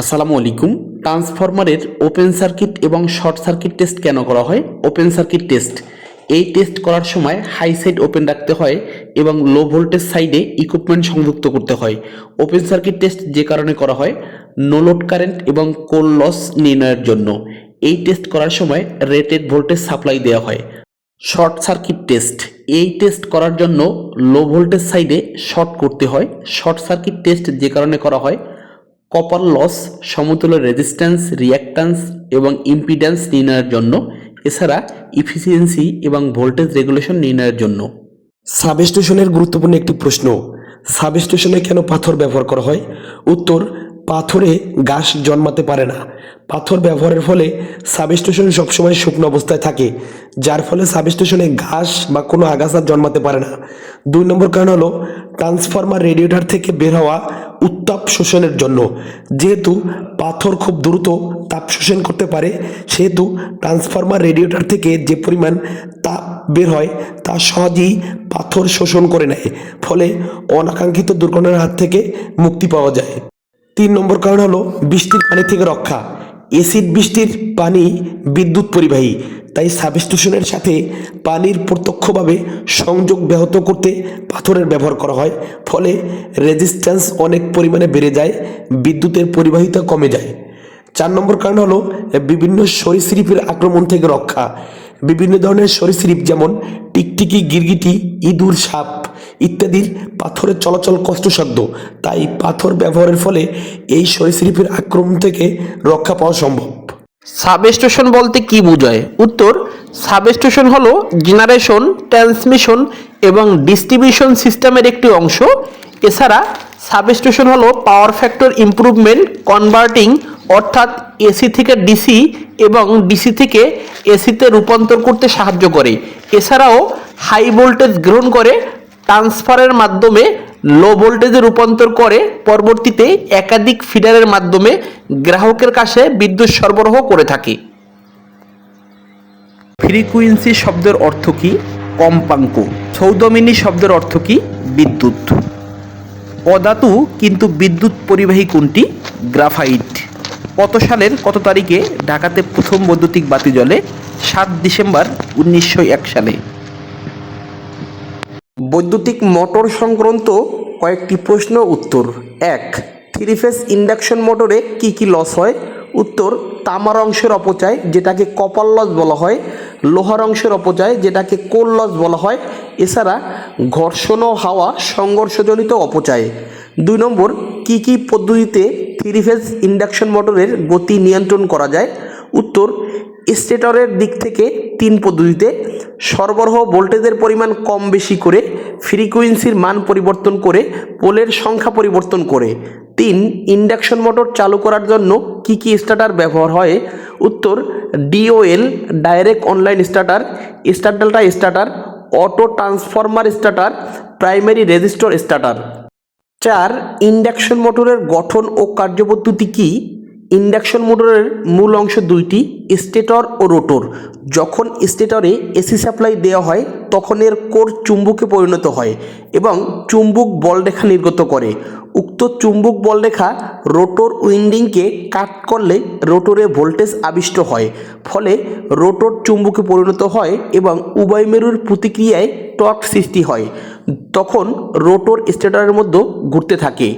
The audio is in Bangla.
আসসালামু আলাইকুম। ট্রান্সফরমারের ওপেন সার্কিট এবং শর্ট সার্কিট টেস্ট কেন করা হয়? Open circuit test. এই টেস্ট করার সময় হাই সাইড ওপেন রাখতে হয় এবং লো ভোল্টেজ সাইডে ইকুইপমেন্ট সংযুক্ত করতে হয়। ওপেন সার্কিট টেস্ট যে কারণে করা হয়, নো লোড কারেন্ট এবং কোল লস নির্ণয়ের জন্য। এই টেস্ট করার সময় রেটেড ভোল্টেজ সাপ্লাই দেওয়া হয়। Short circuit test. এই টেস্ট করার জন্য লো ভোল্টেজ সাইডে শর্ট করতে হয়। শর্ট সার্কিট টেস্ট যে কারণে করা হয় কপার লস সমতুল্য রেজিস্ট্যান্স রিয়াক্ট্যান্স এবং ইম্পিডেন্স নির্ণয়ের জন্য, এছাড়া ইফিসিয়েন্সি এবং ভোল্টেজ রেগুলেশন নির্ণয়ের জন্য। সাবস্টেশনের গুরুত্বপূর্ণ একটি প্রশ্ন সাবস্টেশনে কেন পাথর ব্যবহার করা হয়? উত্তর পাথরে ঘাস জন্মাতে পারে না। পাথর ব্যবহারের ফলে সাবস্টেশন সবসময় শুকনো অবস্থায় থাকে, যার ফলে সাবস্টেশনে ঘাস বা কোনো আগাছা জন্মাতে পারে না। দুই নম্বর কারণ হলো, ট্রান্সফরমার রেডিয়েটর থেকে বের হওয়া উত্তাপ শোষণের জন্য। যেহেতু পাথর খুব দ্রুত তাপ শোষণ করতে পারে, সেহেতু ট্রান্সফরমার রেডিয়েটর থেকে যে পরিমাণ তাপ বের হয়, তা সহজেই পাথর শোষণ করে নেয়। ফলে অনাকাঙ্ক্ষিত দুর্ঘটনার হাত থেকে মুক্তি পাওয়া যায়। তিন নম্বর কারণ হলো বৃষ্টির পানি থেকে রক্ষা। এসিড বৃষ্টির পানি বিদ্যুৎ পরিবাহী, তাই সাবস্টেশনের সাথে পানির প্রত্যক্ষভাবে সংযোগ ব্যাহত করতে পাথরের ব্যবহার করা হয়, ফলে রেজিস্ট্যান্স অনেক পরিমাণে বেড়ে যায়, বিদ্যুতের পরিবাহিতা কমে যায়। চার নম্বর কারণ হলো বিভিন্ন সরীসৃপের আক্রমণ থেকে রক্ষা। বিভিন্ন ধরনের সরীসৃপ যেমন টিকটিকি, গিরগিটি, ইঁদুর, সাপ ইত্যাদির পাথরের চলাচল কষ্টসাধ্য। তাই পাথর ব্যবহারের ফলে এই সরীসৃপের আক্রমণ থেকে রক্ষা পাওয়া সম্ভব। সাবস্টেশন বলতে কি বোঝায়? উত্তর, সাবস্টেশন হলো জেনারেশন, ট্রান্সমিশন এবং ডিস্ট্রিবিউশন সিস্টেমের একটি অংশ। এছাড়া সাবস্টেশন হলো পাওয়ার ফ্যাক্টর ইমপ্রুভমেন্ট, কনভার্টিং অর্থাৎ এসি থেকে ডিসি এবং ডিসি থেকে এসিতে রূপান্তর করতে সাহায্য করে। এছাড়াও হাই ভোল্টেজ গ্রহণ করে ট্রান্সফারের মাধ্যমে লো ভোল্টেজে রূপান্তর করে পরবর্তীতে একাধিক ফিডারের মাধ্যমে গ্রাহকের কাছে বিদ্যুৎ সরবরাহ করে থাকে। ফ্রিকুয়েন্সি শব্দের অর্থ কি? কম্পাঙ্ক। সৌদমিনী শব্দের অর্থ কি? বিদ্যুৎ। অধাতু কিন্তু বিদ্যুৎ পরিবাহী কোনটি গ্রাফাইট। কত সালের কত তারিখে ঢাকাতে প্রথম বৈদ্যুতিক বাতি জ্বলে? সাত ডিসেম্বর উনিশশো এক সালে। বৈদ্যুতিক মোটর সংক্রান্ত কয়েকটি প্রশ্ন উত্তর। এক, থ্রি ফেস ইন্ডাকশন মোটরে কি কি লস হয়? উত্তর, তামার অংশের অপচয়, যেটাকে কপার লস বলা হয়, লোহার অংশের অপচয়, যেটাকে কোল লস বলা হয়, এছাড়া ঘর্ষণ হাওয়া সংঘর্ষজনিত অপচয়। দুই নম্বর, কি কি পদ্ধতিতে থ্রি ফেজ ইন্ডাকশন মোটরের গতি নিয়ন্ত্রণ করা যায়? উত্তর, স্টেটরের দিক থেকে তিন পদ্ধতিতে। সরবরাহ ভোল্টেজের পরিমাণ কম বেশি করে ফ্রিকুয়েন্সির মান পরিবর্তন করে পোলের সংখ্যা পরিবর্তন করে। তিন, ইন্ডাকশন মোটর চালু করার জন্য কি কি স্টার্টার ব্যবহার হয়? উত্তর, DOL, direct online starter স্টার্টালটা starter, auto transformer starter, primary resistor starter. চার, ইন্ডাকশন মোটরের গঠন ও কার্যপদ্ধতি কি? ইন্ডাকশন মোটরের মূল অংশ দুইটি, স্টেটর ও রোটর। যখন স্টেটরে এসি সাপ্লাই দেওয়া হয়, তখন এর কোর চুম্বকে পরিণত হয় এবং চুম্বক বলরেখা নির্গত করে। উক্ত চুম্বক বলরেখা রোটর উইন্ডিংকে কাট করলে রোটরে ভোল্টেজ আবিষ্ট হয়, ফলে রোটর চুম্বকে পরিণত হয় এবং উভয় মেরুর প্রতিক্রিয়ায় টর্ক সৃষ্টি হয়। তখন রোটর স্টেটরের মধ্যে ঘুরতে থাকে।